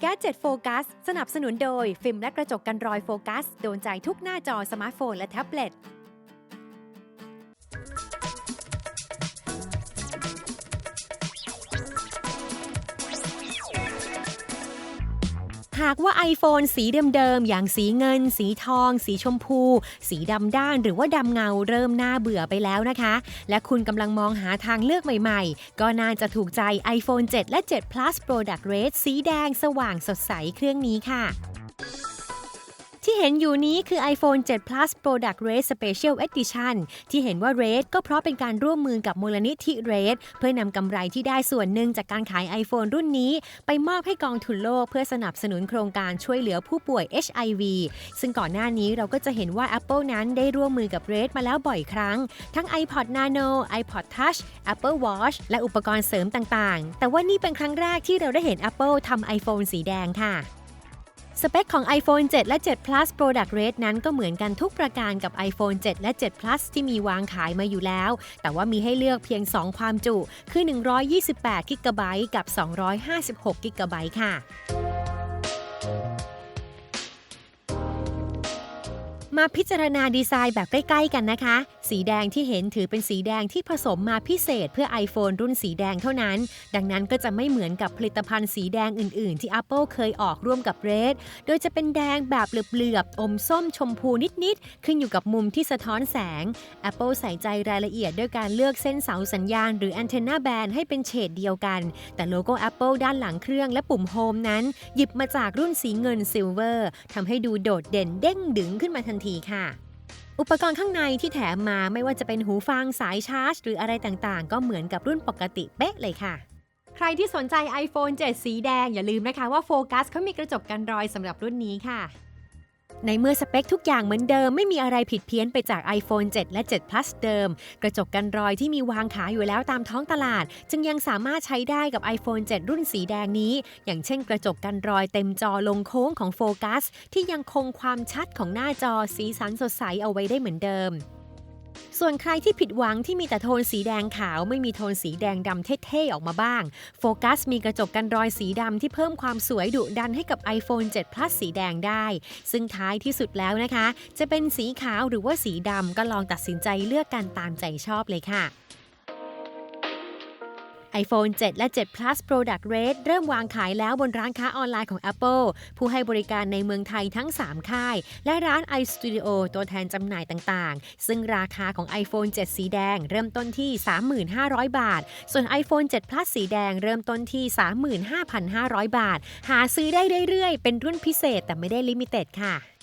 แก๊สเจ็ดโฟกัสสนับสนุนโดย ฟิล์มและกระจกกันรอยโฟกัส โดนใจทุกหน้าจอสมาร์ทโฟนและแท็บเล็ต หากว่า iPhone สีเดิมๆ อย่างสีเงิน สีทอง สีชมพู สีดำด้านหรือว่าดำเงาเริ่มน่าเบื่อไปแล้วนะคะ และคุณกำลังมองหาทางเลือกใหม่ๆ ก็น่าจะถูกใจ iPhone 7 และ 7 Plus Product Red สีแดงสว่างสดใสเครื่องนี้ค่ะ ที่เห็นอยู่นี้คือ iPhone 7 Plus Product Red Special Edition ที่เห็นว่า Red ก็เพราะเป็นการร่วมมือกับมูลนิธิ Red เพื่อนำกำไรที่ได้ส่วนหนึ่งจากการขาย iPhone รุ่นนี้ ไปมอบให้กองทุนโลกเพื่อสนับสนุนโครงการช่วยเหลือผู้ป่วย HIV ซึ่งก่อนหน้านี้เราก็จะเห็นว่า Apple นั้นได้ร่วมมือกับ Red มาแล้วบ่อยครั้ง ทั้ง iPod Nano iPod Touch Apple Watch และอุปกรณ์เสริมต่างๆ แต่ว่านี่เป็นครั้งแรกที่เราได้เห็น Apple ทำ iPhone สีแดงค่ะ สเปคของ iPhone 7 และ 7 Plus Product Red นั้นก็เหมือนกันทุกประการกับ iPhone 7 และ 7 Plus ที่มีวางขายมาอยู่แล้ว แต่ว่ามีให้เลือกเพียง 2 ความจุ คือ 128 g b กับ 256 g b ค่ะมาพิจารณาดีไซน์แบบใกล้ ๆ กันนะคะ สีแดงที่เห็นถือเป็นสีแดงที่ผสมมาพิเศษเพื่อ iPhone รุ่นสีแดงเท่านั้น ดังนั้นก็จะไม่เหมือนกับผลิตภัณฑ์สีแดงอื่น ๆ ที่ Apple เคยออกร่วมกับ Red โดยจะเป็นแดงแบบเหลือบๆอมส้มชมพูนิด ๆ ขึ้นอยู่กับมุมที่สะท้อนแสง Apple ใส่ใจรายละเอียดด้วยการเลือกเส้นเสาสัญญาณ หรือแอนเทนาแบนให้เป็นเฉดเดียวกัน แต่โลโก้ Apple ด้านหลังเครื่องและปุ่ม Home นั้น หยิบมาจากรุ่นสีเงินซิลเวอร์ทำให้ดูโดดเด่นเด้งดึงขึ้นมาทันทีค่ะ อุปกรณ์ข้างในที่แถมมาไม่ว่าจะเป็นหูฟังสายชาร์จ หรืออะไรต่างๆ ก็เหมือนกับรุ่นปกติเป๊ะเลยค่ะ ใครที่สนใจ iPhone 7 สีแดงอย่าลืมนะคะว่าโฟกัสเขามีกระจกกันรอยสำหรับรุ่นนี้ค่ะ ในเมื่อสเปคทุกอย่างเหมือนเดิมไม่มีอะไรผิดเพี้ยนไปจาก iPhone 7 และ 7 Plus เดิม กระจกกันรอยที่มีวางขายอยู่แล้วตามท้องตลาด จึงยังสามารถใช้ได้กับ iPhone 7 รุ่นสีแดงนี้ อย่างเช่นกระจกกันรอยเต็มจอลงโค้งของโฟกัส ที่ยังคงความชัดของหน้าจอสีสันสดใสเอาไว้ได้เหมือนเดิม ส่วนใครที่ผิดหวังที่มีแต่โทนสีแดงขาวไม่มีโทนสีแดงดำเท่ๆออกมาบ้าง โฟกัสมีกระจกกันรอยสีดำที่เพิ่มความสวยดุดันให้กับ iPhone 7 Plus สีแดงได้ ซึ่งท้ายที่สุดแล้วนะคะ จะเป็นสีขาวหรือว่าสีดำก็ลองตัดสินใจเลือกกันตามใจชอบเลยค่ะ iPhone 7 และ 7 Plus Product Red เริ่มวางขายแล้วบนร้านค้าออนไลน์ของ Apple ผู้ให้บริการในเมืองไทยทั้ง 3 ค่าย และร้าน iStudio ตัวแทนจำหน่ายต่างๆ ซึ่งราคาของ iPhone 7 สีแดง เริ่มต้นที่ 35,000 บาท ส่วน iPhone 7 Plus สีแดงเริ่มต้นที่ 35,500 บาท หาซื้อได้เรื่อยๆ เป็นรุ่นพิเศษแต่ไม่ได้ลิมิเต็ดค่ะ